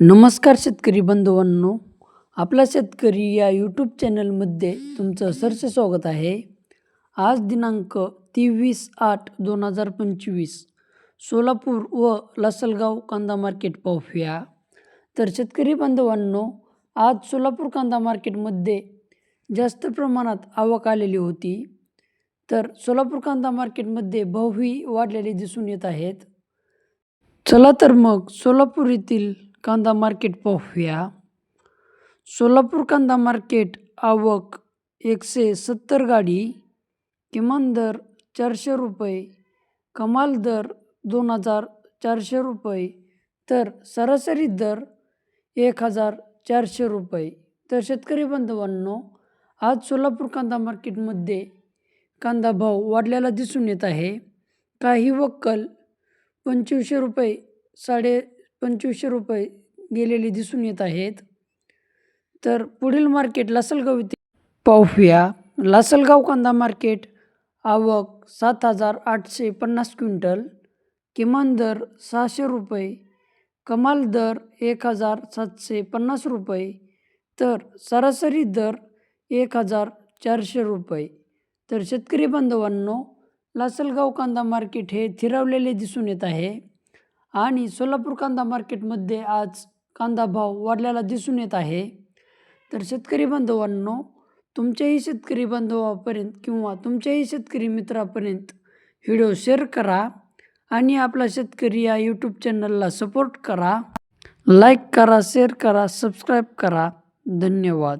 नमस्कार शेतकरी बंधूंनो. आपला शेतकरी या यूट्यूब चॅनलमध्ये तुमचं सरसे स्वागत आहे. आज दिनांक तेवीस आठ दोन हजार पंचवीस सोलापूर व लासलगाव कांदा मार्केट पाहूया. तर शेतकरी बांधवांनो आज सोलापूर कांदा मार्केटमध्ये जास्त प्रमाणात आवक आलेली होती. तर सोलापूर कांदा मार्केटमध्ये भावही वाढलेले दिसून येत आहेत. चला तर मग सोलापूर येथील कांदा मार्केट पाहूया. सोलापूर कांदा मार्केट आवक एकशे सत्तर गाडी किमान दर चारशे रुपये कमाल दर दोन हजार चारशे रुपये तर सरासरी दर एक हजार चारशे रुपये. तर शेतकरी बांधवांनो आज सोलापूर कांदा मार्केटमध्ये कांदा भाव वाढलेला दिसून येत आहे. काही वक्कल पंचवीसशे रुपये साडे पंचवीसशे रुपये गेलेले दिसून येत आहेत. तर पुढील मार्केट लासलगाव येथे पाहूया. लासलगाव कांदा मार्केट आवक सात हजार आठशे पन्नास क्विंटल. किमान दर सहाशे रुपये. कमाल दर एक हजार सातशे पन्नास रुपये. तर सरासरी दर एक हजार चारशे रुपये. तर शेतकरी बांधवांनो लासलगाव कांदा मार्केट हे थिरवलेले दिसून येत आहे. आणि सोलापूर कांदा मार्केटमध्ये आज कांदा भाव वाढलेला दिसून येत आहे. तर शेतकरी बांधवांनो तुमच्याही शेतकरी बांधवापर्यंत किंवा तुमच्याही शेतकरी मित्रापर्यंत व्हिडिओ शेअर करा आणि आपला शेतकरी या यूट्यूब चॅनलला सपोर्ट करा. लाईक करा शेअर करा सबस्क्राईब करा. धन्यवाद.